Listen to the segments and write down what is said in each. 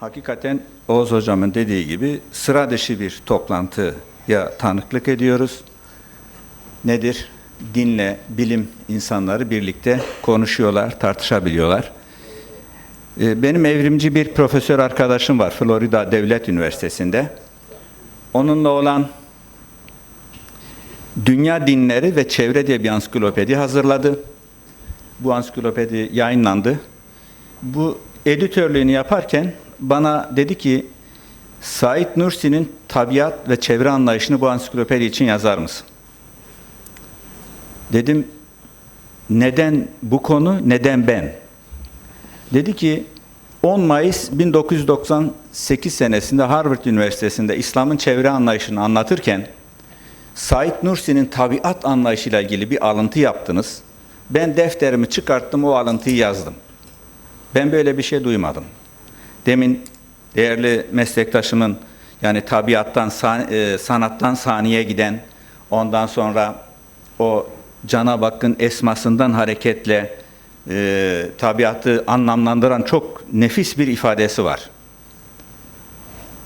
Hakikaten Oğuz Hocam'ın dediği gibi sıra dışı bir toplantıya tanıklık ediyoruz. Nedir? Dinle bilim insanları birlikte konuşuyorlar, tartışabiliyorlar. Ee, Benim evrimci bir profesör arkadaşım var Florida Devlet Üniversitesi'nde. Onunla olan Dünya Dinleri ve Çevre diye bir ansiklopedi hazırladı. Bu ansiklopedi yayınlandı. Bu editörlüğünü yaparken bana dedi ki Said Nursi'nin tabiat ve çevre anlayışını bu ansiklopedi için yazar mısın? Dedim neden bu konu, neden ben? Dedi ki 10 Mayıs 1998 senesinde Harvard Üniversitesi'nde İslam'ın çevre anlayışını anlatırken Said Nursi'nin tabiat anlayışıyla ilgili bir alıntı yaptınız. Ben defterimi çıkarttım, o alıntıyı yazdım. Ben böyle bir şey duymadım. Demin değerli meslektaşımın yani tabiattan, e, sanattan saniye giden, ondan sonra o Cenab-ı Hakk'ın esmasından hareketle e, tabiatı anlamlandıran çok nefis bir ifadesi var.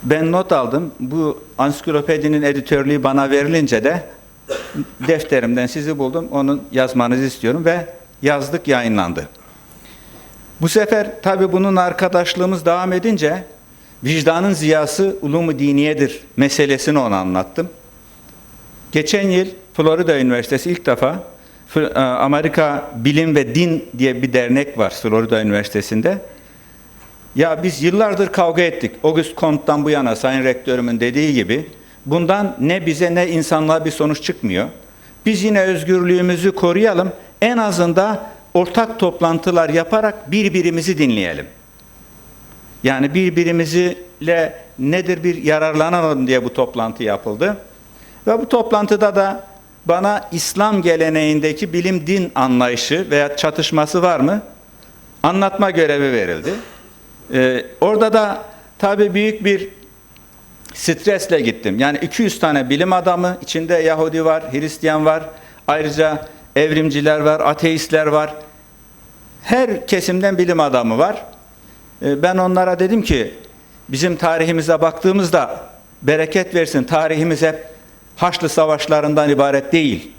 Ben not aldım. Bu ansiklopedinin editörlüğü bana verilince de defterimden sizi buldum. Onun yazmanızı istiyorum ve yazdık yayınlandı. Bu sefer tabi bunun arkadaşlığımız devam edince vicdanın ziyası ulumu diniyedir meselesini ona anlattım. Geçen yıl Florida Üniversitesi ilk defa e, Amerika Bilim ve Din diye bir dernek var Florida Üniversitesi'nde. Ya biz yıllardır kavga ettik. Auguste Comte'dan bu yana Sayın Rektörümün dediği gibi bundan ne bize ne insanlığa bir sonuç çıkmıyor. Biz yine özgürlüğümüzü koruyalım. En azından ortak toplantılar yaparak birbirimizi dinleyelim. Yani birbirimizle nedir bir yararlanalım diye bu toplantı yapıldı. Ve bu toplantıda da bana İslam geleneğindeki bilim din anlayışı veya çatışması var mı? Anlatma görevi verildi. Ee, orada da tabii büyük bir stresle gittim. Yani 200 tane bilim adamı, içinde Yahudi var, Hristiyan var, ayrıca evrimciler var, ateistler var. Her kesimden bilim adamı var. Ee, ben onlara dedim ki, bizim tarihimize baktığımızda bereket versin, tarihimiz hep Haçlı savaşlarından ibaret değil.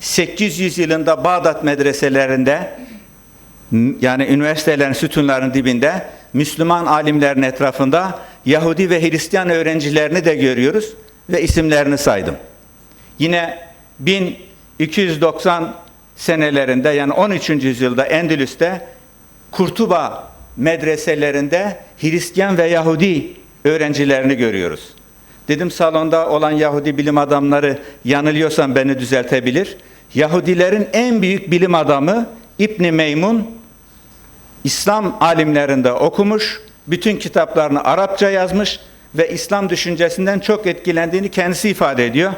800 yılında Bağdat medreselerinde yani üniversitelerin sütunlarının dibinde Müslüman alimlerin etrafında Yahudi ve Hristiyan öğrencilerini de görüyoruz ve isimlerini saydım. Yine 1290 senelerinde yani 13. yüzyılda Endülüs'te Kurtuba medreselerinde Hristiyan ve Yahudi öğrencilerini görüyoruz. Dedim salonda olan Yahudi bilim adamları yanılıyorsam beni düzeltebilir. Yahudilerin en büyük bilim adamı İbn Meymun İslam alimlerinde okumuş, bütün kitaplarını Arapça yazmış ve İslam düşüncesinden çok etkilendiğini kendisi ifade ediyor.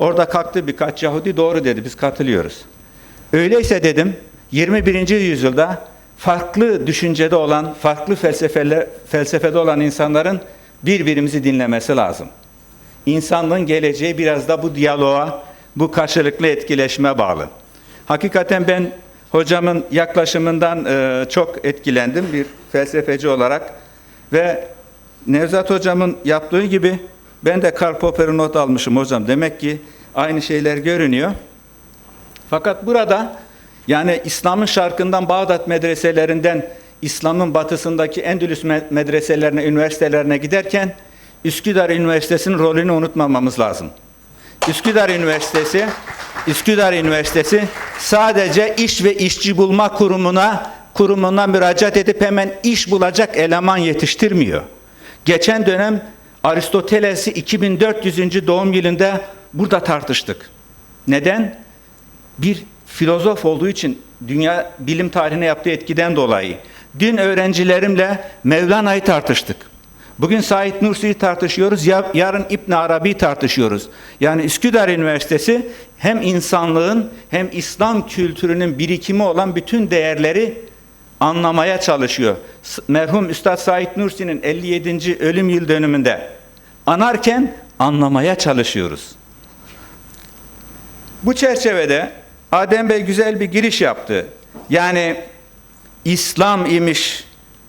Orada kalktı birkaç Yahudi doğru dedi biz katılıyoruz. Öyleyse dedim 21. yüzyılda farklı düşüncede olan, farklı felsefede olan insanların birbirimizi dinlemesi lazım. İnsanlığın geleceği biraz da bu diyaloğa, bu karşılıklı etkileşime bağlı. Hakikaten ben hocamın yaklaşımından e, çok etkilendim bir felsefeci olarak ve Nevzat hocamın yaptığı gibi ben de Karl Popper'ı not almışım hocam. Demek ki aynı şeyler görünüyor. Fakat burada yani İslam'ın şarkından Bağdat medreselerinden İslam'ın batısındaki Endülüs me- medreselerine, üniversitelerine giderken Üsküdar Üniversitesi'nin rolünü unutmamamız lazım. Üsküdar Üniversitesi Üsküdar Üniversitesi sadece iş ve işçi bulma kurumuna kurumuna müracaat edip hemen iş bulacak eleman yetiştirmiyor. Geçen dönem Aristoteles'i 2400. doğum yılında burada tartıştık. Neden? Bir filozof olduğu için dünya bilim tarihine yaptığı etkiden dolayı dün öğrencilerimle Mevlana'yı tartıştık. Bugün Said Nursi'yi tartışıyoruz, ya- yarın İbn Arabi'yi tartışıyoruz. Yani Üsküdar Üniversitesi hem insanlığın hem İslam kültürünün birikimi olan bütün değerleri anlamaya çalışıyor. Merhum Üstad Said Nursi'nin 57. ölüm yıl dönümünde anarken anlamaya çalışıyoruz. Bu çerçevede Adem Bey güzel bir giriş yaptı. Yani İslam imiş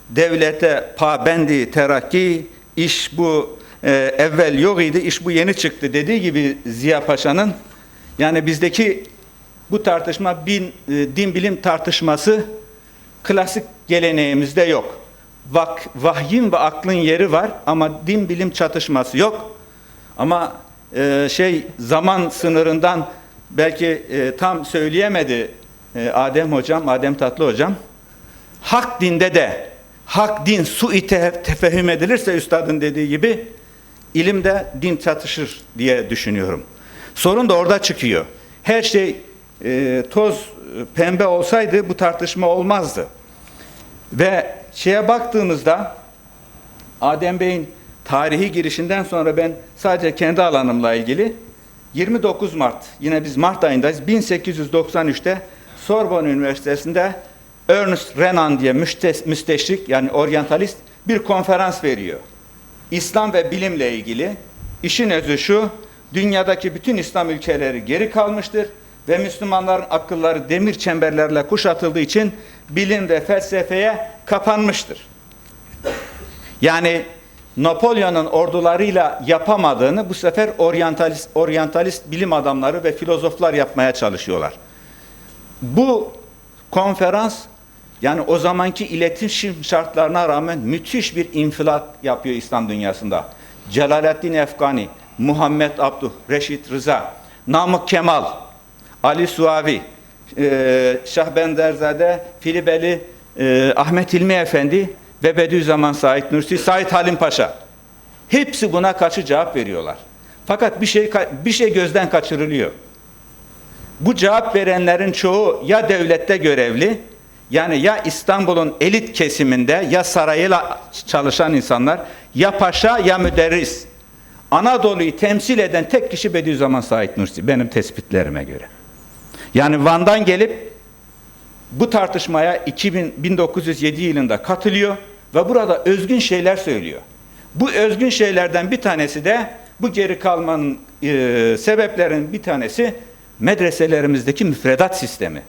devlete pabendi terakki, iş bu e, evvel yok idi, iş bu yeni çıktı dediği gibi Ziya Paşa'nın yani bizdeki bu tartışma bin, e, din bilim tartışması klasik geleneğimizde yok. Vak, vahyin ve aklın yeri var ama din bilim çatışması yok. Ama e, şey zaman sınırından belki e, tam söyleyemedi e, Adem hocam, Adem Tatlı hocam. Hak dinde de hak din su ite tefehüm edilirse üstadın dediği gibi ilimde din çatışır diye düşünüyorum. Sorun da orada çıkıyor. Her şey e, toz pembe olsaydı bu tartışma olmazdı. Ve şeye baktığımızda Adem Bey'in tarihi girişinden sonra ben sadece kendi alanımla ilgili 29 Mart yine biz Mart ayındayız 1893'te Sorbonne Üniversitesi'nde Ernest Renan diye müsteşrik yani oryantalist bir konferans veriyor. İslam ve bilimle ilgili işin özü şu dünyadaki bütün İslam ülkeleri geri kalmıştır ve Müslümanların akılları demir çemberlerle kuşatıldığı için bilim ve felsefeye kapanmıştır. Yani Napolyon'un ordularıyla yapamadığını bu sefer oryantalist, oryantalist bilim adamları ve filozoflar yapmaya çalışıyorlar. Bu konferans yani o zamanki iletişim şartlarına rağmen müthiş bir infilak yapıyor İslam dünyasında. Celaleddin Efgani, Muhammed Abduh, Reşit Rıza, Namık Kemal, Ali Suavi, e, Şahbenderzade, Filibeli, e, Ahmet İlmi Efendi ve Bediüzzaman Said Nursi, Said Halim Paşa. Hepsi buna karşı cevap veriyorlar. Fakat bir şey bir şey gözden kaçırılıyor. Bu cevap verenlerin çoğu ya devlette görevli, yani ya İstanbul'un elit kesiminde ya sarayıyla çalışan insanlar, ya paşa ya müderris. Anadolu'yu temsil eden tek kişi Bediüzzaman Said Nursi benim tespitlerime göre. Yani Van'dan gelip bu tartışmaya 2000, 1907 yılında katılıyor ve burada özgün şeyler söylüyor. Bu özgün şeylerden bir tanesi de bu geri kalmanın e, sebeplerin bir tanesi medreselerimizdeki müfredat sistemi.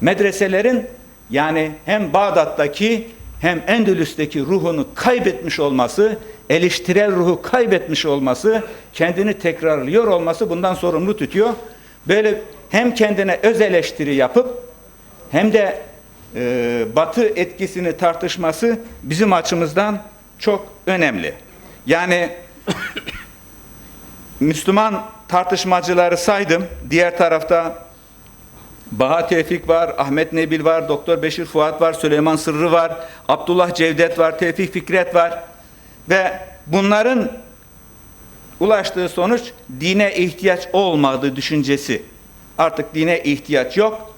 Medreselerin yani hem Bağdat'taki hem Endülüs'teki ruhunu kaybetmiş olması, eleştirel ruhu kaybetmiş olması, kendini tekrarlıyor olması bundan sorumlu tutuyor. Böyle hem kendine öz eleştiri yapıp hem de e, batı etkisini tartışması bizim açımızdan çok önemli. Yani Müslüman tartışmacıları saydım. Diğer tarafta Baha Tevfik var, Ahmet Nebil var, Doktor Beşir Fuat var, Süleyman Sırrı var, Abdullah Cevdet var, Tevfik Fikret var. Ve bunların ulaştığı sonuç dine ihtiyaç olmadığı düşüncesi. Artık dine ihtiyaç yok.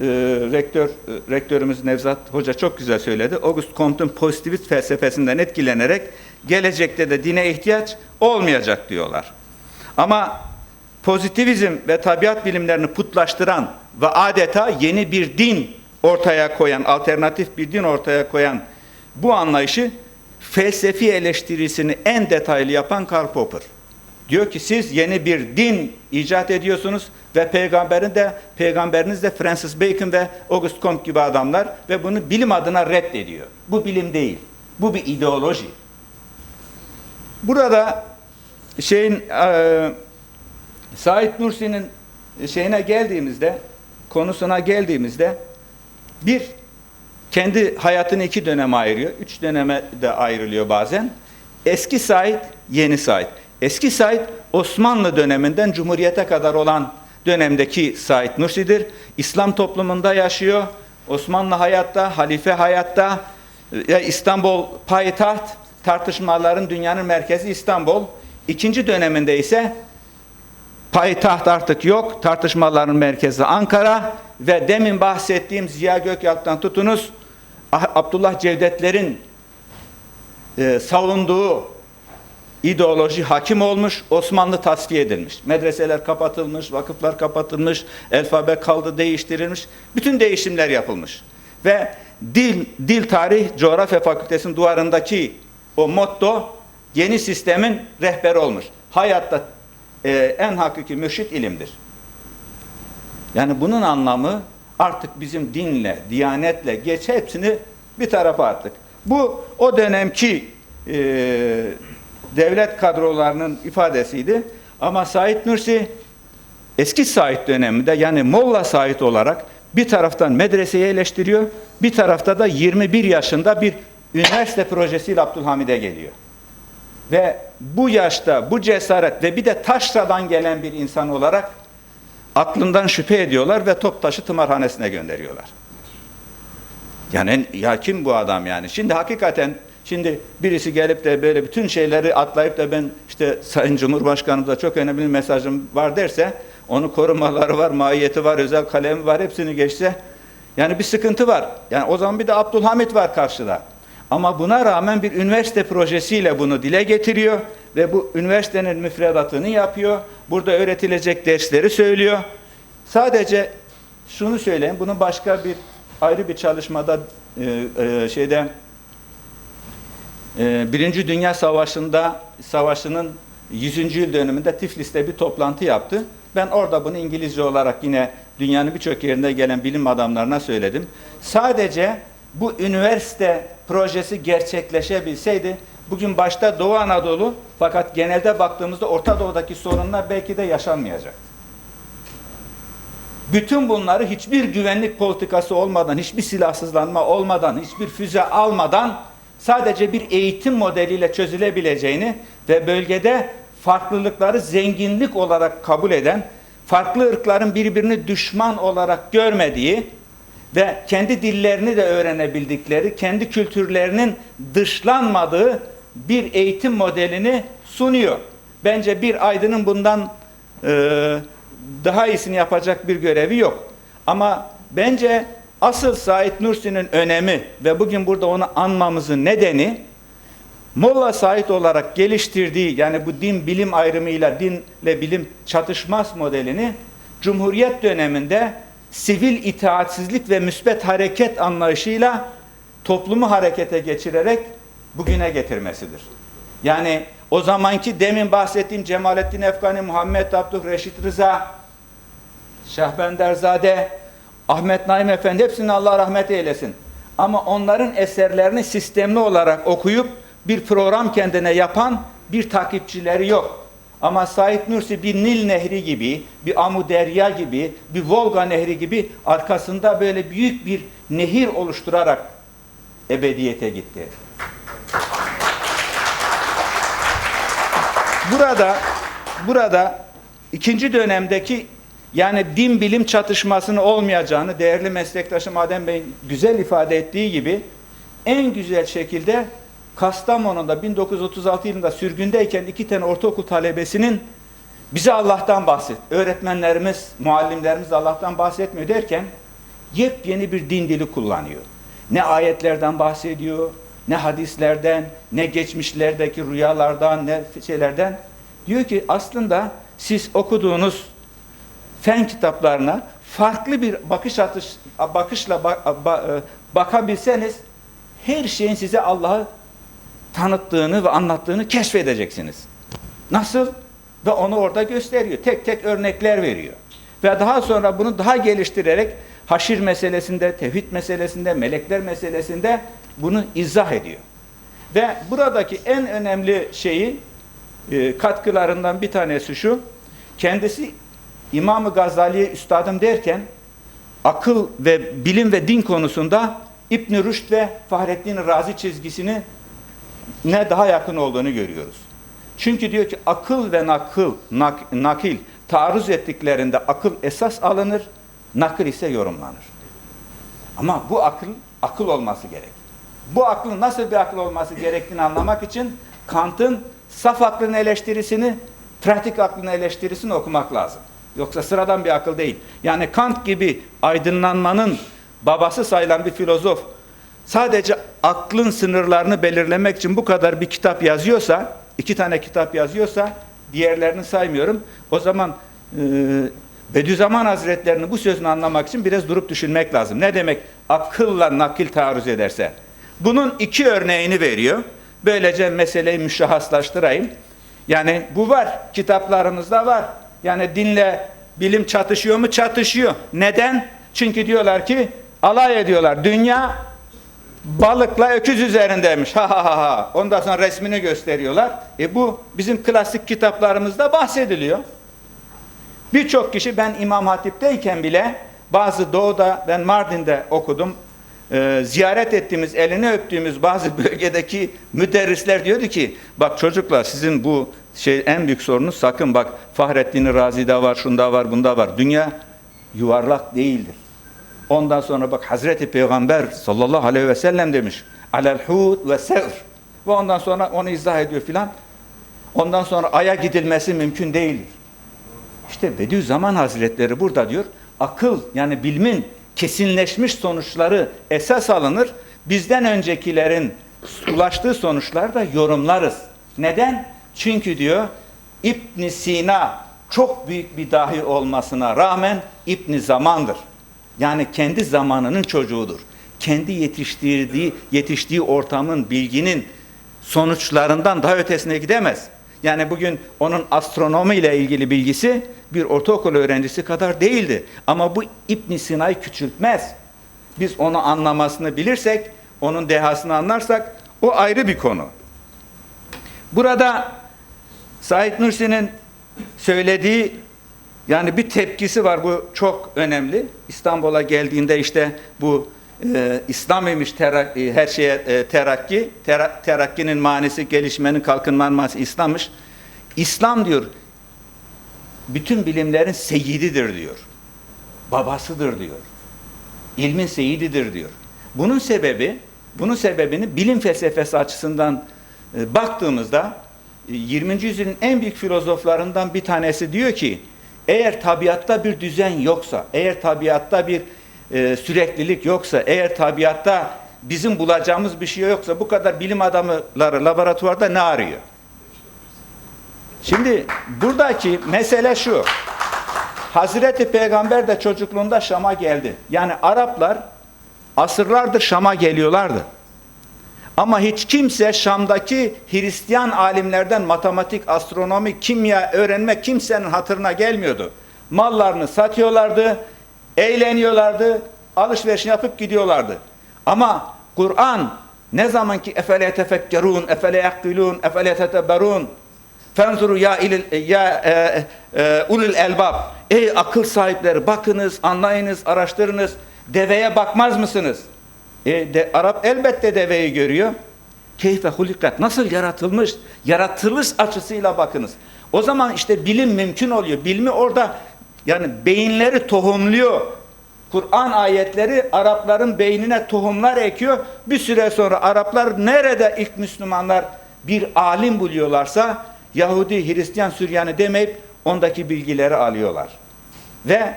Ee, rektör, e, rektörümüz Nevzat Hoca çok güzel söyledi. August Comte'un pozitivist felsefesinden etkilenerek gelecekte de dine ihtiyaç olmayacak diyorlar. Ama pozitivizm ve tabiat bilimlerini putlaştıran ve adeta yeni bir din ortaya koyan, alternatif bir din ortaya koyan bu anlayışı felsefi eleştirisini en detaylı yapan Karl Popper. Diyor ki siz yeni bir din icat ediyorsunuz ve peygamberin de peygamberiniz de Francis Bacon ve Auguste Comte gibi adamlar ve bunu bilim adına reddediyor. Bu bilim değil. Bu bir ideoloji. Burada şeyin e, Said Nursi'nin şeyine geldiğimizde konusuna geldiğimizde bir kendi hayatını iki döneme ayırıyor. Üç döneme de ayrılıyor bazen. Eski Said, yeni Said. Eski Said Osmanlı döneminden Cumhuriyete kadar olan dönemdeki Said Nursi'dir. İslam toplumunda yaşıyor. Osmanlı hayatta, halife hayatta, İstanbul payitaht, tartışmaların dünyanın merkezi İstanbul. İkinci döneminde ise payitaht artık yok, tartışmaların merkezi Ankara ve demin bahsettiğim Ziya Gökyalp'tan tutunuz Abdullah Cevdetler'in e, savunduğu ideoloji hakim olmuş, Osmanlı tasfiye edilmiş. Medreseler kapatılmış, vakıflar kapatılmış, alfabe kaldı değiştirilmiş. Bütün değişimler yapılmış. Ve dil, dil tarih coğrafya fakültesinin duvarındaki o motto yeni sistemin rehberi olmuş. Hayatta e, en hakiki mürşit ilimdir. Yani bunun anlamı artık bizim dinle, diyanetle geç hepsini bir tarafa attık. Bu o dönemki e, devlet kadrolarının ifadesiydi. Ama Said Nursi eski Said döneminde yani Molla Said olarak bir taraftan medreseyi eleştiriyor, bir tarafta da 21 yaşında bir üniversite projesiyle Abdülhamid'e geliyor. Ve bu yaşta, bu cesaret ve bir de taşradan gelen bir insan olarak aklından şüphe ediyorlar ve Toptaş'ı tımarhanesine gönderiyorlar. Yani ya kim bu adam yani? Şimdi hakikaten şimdi birisi gelip de böyle bütün şeyleri atlayıp da ben işte Sayın Cumhurbaşkanımıza çok önemli bir mesajım var derse onu korumaları var, mahiyeti var, özel kalemi var hepsini geçse yani bir sıkıntı var. Yani o zaman bir de Abdülhamit var karşıda. Ama buna rağmen bir üniversite projesiyle bunu dile getiriyor ve bu üniversitenin müfredatını yapıyor. Burada öğretilecek dersleri söylüyor. Sadece şunu söyleyeyim, bunu başka bir ayrı bir çalışmada e, e, şeyde Birinci Dünya Savaşı'nda savaşının 100. yıl dönümünde Tiflis'te bir toplantı yaptı. Ben orada bunu İngilizce olarak yine dünyanın birçok yerinde gelen bilim adamlarına söyledim. Sadece bu üniversite projesi gerçekleşebilseydi bugün başta Doğu Anadolu fakat genelde baktığımızda Orta Doğu'daki sorunlar belki de yaşanmayacak. Bütün bunları hiçbir güvenlik politikası olmadan, hiçbir silahsızlanma olmadan, hiçbir füze almadan sadece bir eğitim modeliyle çözülebileceğini ve bölgede farklılıkları zenginlik olarak kabul eden, farklı ırkların birbirini düşman olarak görmediği ve kendi dillerini de öğrenebildikleri, kendi kültürlerinin dışlanmadığı bir eğitim modelini sunuyor. Bence bir aydının bundan e, daha iyisini yapacak bir görevi yok. Ama bence asıl Said Nursi'nin önemi ve bugün burada onu anmamızın nedeni Molla Said olarak geliştirdiği yani bu din bilim ayrımıyla dinle bilim çatışmaz modelini Cumhuriyet döneminde sivil itaatsizlik ve müsbet hareket anlayışıyla toplumu harekete geçirerek bugüne getirmesidir. Yani o zamanki demin bahsettiğim Cemalettin Efgani, Muhammed Abdülh, Reşit Rıza, Şahbenderzade, Ahmet Naim Efendi hepsini Allah rahmet eylesin. Ama onların eserlerini sistemli olarak okuyup bir program kendine yapan bir takipçileri yok. Ama Said Nursi bir Nil Nehri gibi, bir Amu Derya gibi, bir Volga Nehri gibi arkasında böyle büyük bir nehir oluşturarak ebediyete gitti. Burada burada ikinci dönemdeki yani din bilim çatışmasının olmayacağını değerli meslektaşım Adem Bey güzel ifade ettiği gibi en güzel şekilde Kastamonu'da 1936 yılında sürgündeyken iki tane ortaokul talebesinin bize Allah'tan bahset. Öğretmenlerimiz, muallimlerimiz Allah'tan bahsetmiyor derken yepyeni bir din dili kullanıyor. Ne ayetlerden bahsediyor, ne hadislerden, ne geçmişlerdeki rüyalardan, ne şeylerden. Diyor ki aslında siz okuduğunuz fen kitaplarına farklı bir bakış atış bakışla bak, ba, e, bakabilseniz her şeyin size Allah'ı tanıttığını ve anlattığını keşfedeceksiniz. Nasıl? Ve onu orada gösteriyor. Tek tek örnekler veriyor. Ve daha sonra bunu daha geliştirerek haşir meselesinde, tevhid meselesinde, melekler meselesinde bunu izah ediyor. Ve buradaki en önemli şeyi e, katkılarından bir tanesi şu. Kendisi İmam-ı Gazali'ye üstadım derken akıl ve bilim ve din konusunda İbn Rüşd ve Fahrettin Razi çizgisini ne daha yakın olduğunu görüyoruz. Çünkü diyor ki akıl ve nakıl, nak, nakil taarruz ettiklerinde akıl esas alınır, nakil ise yorumlanır. Ama bu akıl, akıl olması gerek. Bu aklın nasıl bir akıl olması gerektiğini anlamak için Kant'ın saf aklın eleştirisini, pratik aklın eleştirisini okumak lazım. Yoksa sıradan bir akıl değil. Yani Kant gibi aydınlanmanın babası sayılan bir filozof sadece aklın sınırlarını belirlemek için bu kadar bir kitap yazıyorsa, iki tane kitap yazıyorsa, diğerlerini saymıyorum. O zaman e, Bediüzzaman Hazretlerinin bu sözünü anlamak için biraz durup düşünmek lazım. Ne demek akılla nakil taarruz ederse? Bunun iki örneğini veriyor. Böylece meseleyi müşahhaslaştırayım. Yani bu var, kitaplarımızda var. Yani dinle bilim çatışıyor mu? Çatışıyor. Neden? Çünkü diyorlar ki alay ediyorlar. Dünya balıkla öküz üzerindeymiş. Ha ha ha ha. Ondan sonra resmini gösteriyorlar. E bu bizim klasik kitaplarımızda bahsediliyor. Birçok kişi ben İmam Hatip'teyken bile bazı doğuda ben Mardin'de okudum. Ee, ziyaret ettiğimiz, elini öptüğümüz bazı bölgedeki müderrisler diyordu ki bak çocuklar sizin bu şey en büyük sorunuz sakın bak Fahrettin Razi'de var, şunda var, bunda var. Dünya yuvarlak değildir. Ondan sonra bak Hazreti Peygamber sallallahu aleyhi ve sellem demiş. Alel hud ve sevr. Ve ondan sonra onu izah ediyor filan. Ondan sonra aya gidilmesi mümkün değildir. İşte Bediüzzaman Hazretleri burada diyor, akıl yani bilmin kesinleşmiş sonuçları esas alınır. Bizden öncekilerin ulaştığı sonuçlar da yorumlarız. Neden? Çünkü diyor İbn Sina çok büyük bir dahi olmasına rağmen İbn Zamandır. Yani kendi zamanının çocuğudur. Kendi yetiştirdiği yetiştiği ortamın, bilginin sonuçlarından daha ötesine gidemez. Yani bugün onun astronomi ile ilgili bilgisi bir ortaokul öğrencisi kadar değildi. Ama bu İbn Sina'yı küçültmez. Biz onu anlamasını bilirsek, onun dehasını anlarsak o ayrı bir konu. Burada Said Nursi'nin söylediği yani bir tepkisi var bu çok önemli. İstanbul'a geldiğinde işte bu e, İslam imiş terak, e, her şeye e, terakki, tera, terakkinin manisi, gelişmenin, kalkınmanın manisi İslam'mış. İslam diyor, bütün bilimlerin seyididir diyor. Babasıdır diyor. İlmin seyididir diyor. Bunun sebebi, bunun sebebini bilim felsefesi açısından e, baktığımızda e, 20. yüzyılın en büyük filozoflarından bir tanesi diyor ki eğer tabiatta bir düzen yoksa, eğer tabiatta bir e, süreklilik yoksa, eğer tabiatta bizim bulacağımız bir şey yoksa bu kadar bilim adamları laboratuvarda ne arıyor? Şimdi buradaki mesele şu. Hazreti Peygamber de çocukluğunda Şam'a geldi. Yani Araplar asırlardır Şam'a geliyorlardı. Ama hiç kimse Şam'daki Hristiyan alimlerden matematik, astronomi, kimya öğrenmek kimsenin hatırına gelmiyordu. Mallarını satıyorlardı, eğleniyorlardı, alışveriş yapıp gidiyorlardı. Ama Kur'an ne zaman ki efele tefekkerun, efele yakilun, efele tetebberun fenzuru ya ilil ya e, e, ulul elbab ey akıl sahipleri bakınız, anlayınız, araştırınız. Deveye bakmaz mısınız? E, de, Arap elbette deveyi görüyor. Keyfe hulikat nasıl yaratılmış? Yaratılış açısıyla bakınız. O zaman işte bilim mümkün oluyor. Bilimi orada yani beyinleri tohumluyor. Kur'an ayetleri Arapların beynine tohumlar ekiyor. Bir süre sonra Araplar nerede ilk Müslümanlar bir alim buluyorlarsa Yahudi, Hristiyan, Süryani demeyip ondaki bilgileri alıyorlar. Ve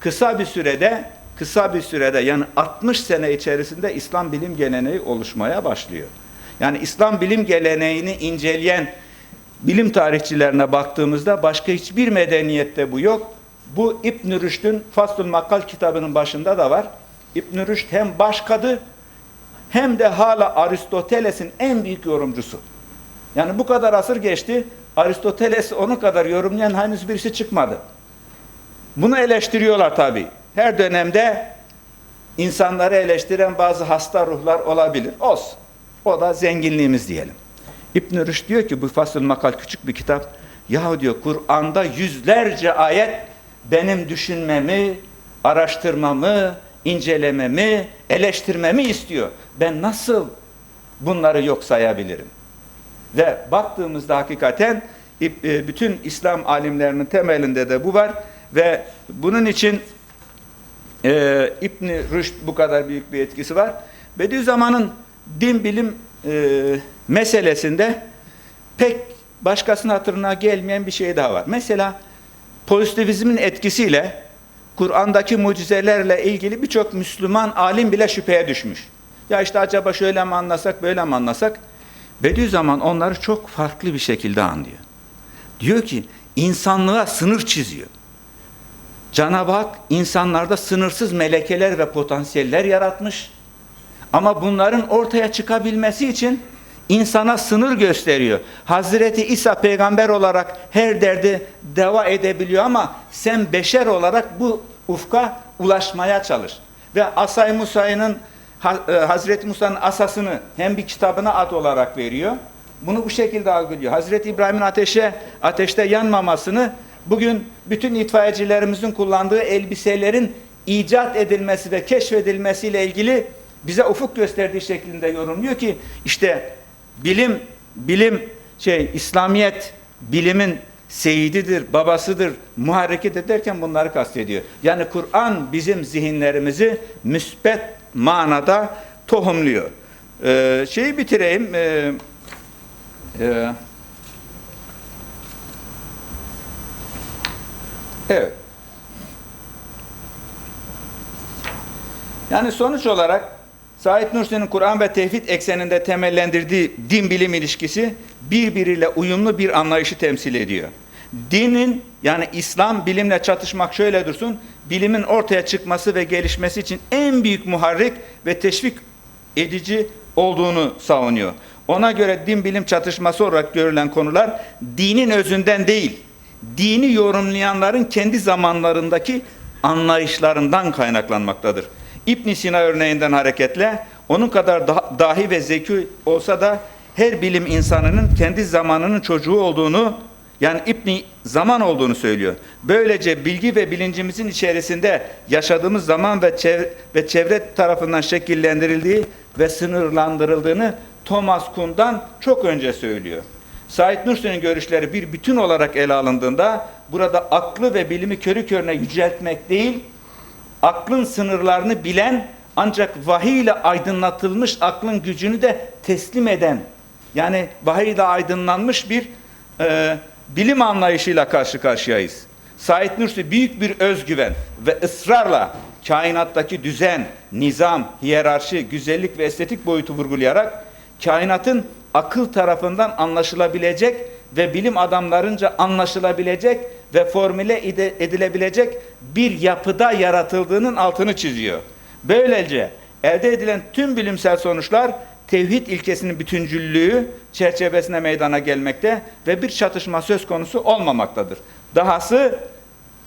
kısa bir sürede kısa bir sürede yani 60 sene içerisinde İslam bilim geleneği oluşmaya başlıyor. Yani İslam bilim geleneğini inceleyen bilim tarihçilerine baktığımızda başka hiçbir medeniyette bu yok. Bu İbn Rüşd'ün Faslul Makal kitabının başında da var. İbn Rüşd hem başkadı hem de hala Aristoteles'in en büyük yorumcusu. Yani bu kadar asır geçti. Aristoteles onun kadar yorumlayan henüz birisi çıkmadı. Bunu eleştiriyorlar tabii her dönemde insanları eleştiren bazı hasta ruhlar olabilir. Olsun. O da zenginliğimiz diyelim. İbn Rüşd diyor ki bu fasıl makal küçük bir kitap. Yahu diyor Kur'an'da yüzlerce ayet benim düşünmemi, araştırmamı, incelememi, eleştirmemi istiyor. Ben nasıl bunları yok sayabilirim? Ve baktığımızda hakikaten e, bütün İslam alimlerinin temelinde de bu var ve bunun için e, ibn Rüşd bu kadar büyük bir etkisi var. Bediüzzaman'ın din bilim e, meselesinde pek başkasının hatırına gelmeyen bir şey daha var. Mesela pozitivizmin etkisiyle Kur'an'daki mucizelerle ilgili birçok Müslüman alim bile şüpheye düşmüş. Ya işte acaba şöyle mi anlasak, böyle mi anlasak? Bediüzzaman onları çok farklı bir şekilde anlıyor. Diyor ki insanlığa sınır çiziyor. Cenab-ı Hak insanlarda sınırsız melekeler ve potansiyeller yaratmış. Ama bunların ortaya çıkabilmesi için insana sınır gösteriyor. Hazreti İsa peygamber olarak her derdi deva edebiliyor ama sen beşer olarak bu ufka ulaşmaya çalış. Ve Asay Musa'nın Hazreti Musa'nın asasını hem bir kitabına at olarak veriyor. Bunu bu şekilde algılıyor. Hazreti İbrahim'in ateşe ateşte yanmamasını bugün bütün itfaiyecilerimizin kullandığı elbiselerin icat edilmesi ve keşfedilmesiyle ilgili bize ufuk gösterdiği şeklinde yorumluyor ki işte bilim bilim şey İslamiyet bilimin seyididir, babasıdır, muharrikidir derken bunları kastediyor. Yani Kur'an bizim zihinlerimizi müspet manada tohumluyor. Ee, şeyi bitireyim. Ee, e, evet. Yani sonuç olarak Said Nursi'nin Kur'an ve tevhid ekseninde temellendirdiği din bilim ilişkisi birbiriyle uyumlu bir anlayışı temsil ediyor. Dinin yani İslam bilimle çatışmak şöyle dursun, bilimin ortaya çıkması ve gelişmesi için en büyük muharrik ve teşvik edici olduğunu savunuyor. Ona göre din bilim çatışması olarak görülen konular dinin özünden değil, dini yorumlayanların kendi zamanlarındaki anlayışlarından kaynaklanmaktadır. İbn Sina örneğinden hareketle onun kadar da- dahi ve zeki olsa da her bilim insanının kendi zamanının çocuğu olduğunu yani İbn zaman olduğunu söylüyor. Böylece bilgi ve bilincimizin içerisinde yaşadığımız zaman ve çevre, ve çevre tarafından şekillendirildiği ve sınırlandırıldığını Thomas Kuhn'dan çok önce söylüyor. Said Nursi'nin görüşleri bir bütün olarak ele alındığında burada aklı ve bilimi körü körüne yüceltmek değil, aklın sınırlarını bilen ancak vahiy ile aydınlatılmış aklın gücünü de teslim eden yani vahiy ile aydınlanmış bir e, bilim anlayışıyla karşı karşıyayız. Said Nursi büyük bir özgüven ve ısrarla kainattaki düzen, nizam, hiyerarşi, güzellik ve estetik boyutu vurgulayarak kainatın akıl tarafından anlaşılabilecek ve bilim adamlarınca anlaşılabilecek ve formüle edilebilecek bir yapıda yaratıldığının altını çiziyor. Böylece elde edilen tüm bilimsel sonuçlar tevhid ilkesinin bütüncüllüğü çerçevesine meydana gelmekte ve bir çatışma söz konusu olmamaktadır. Dahası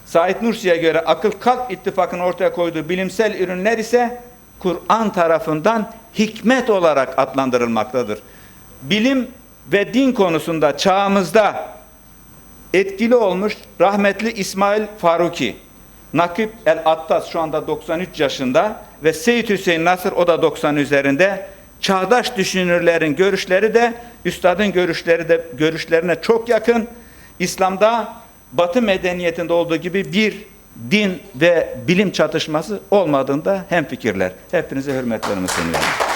Said Nursi'ye göre akıl kalp ittifakının ortaya koyduğu bilimsel ürünler ise Kur'an tarafından hikmet olarak adlandırılmaktadır. Bilim ve din konusunda çağımızda etkili olmuş rahmetli İsmail Faruki, Nakip el-Attas şu anda 93 yaşında ve Seyyid Hüseyin Nasır o da 90 üzerinde. Çağdaş düşünürlerin görüşleri de üstadın görüşleri de görüşlerine çok yakın. İslam'da Batı medeniyetinde olduğu gibi bir din ve bilim çatışması olmadığında hemfikirler. Hepinize hürmetlerimi sunuyorum.